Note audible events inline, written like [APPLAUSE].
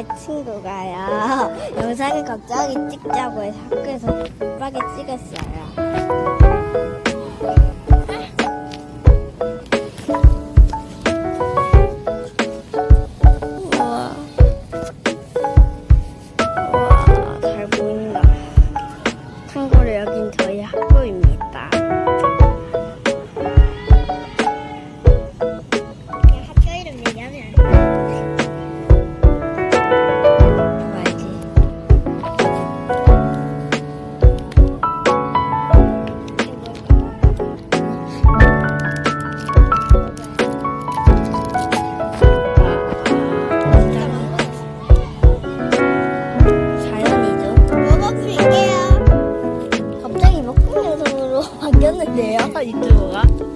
살 친구가요. [LAUGHS] 영상을 갑자기 찍자고 해서 학교에서 급하게 찍었어요. 친구를 재밌네요, 유튜브가.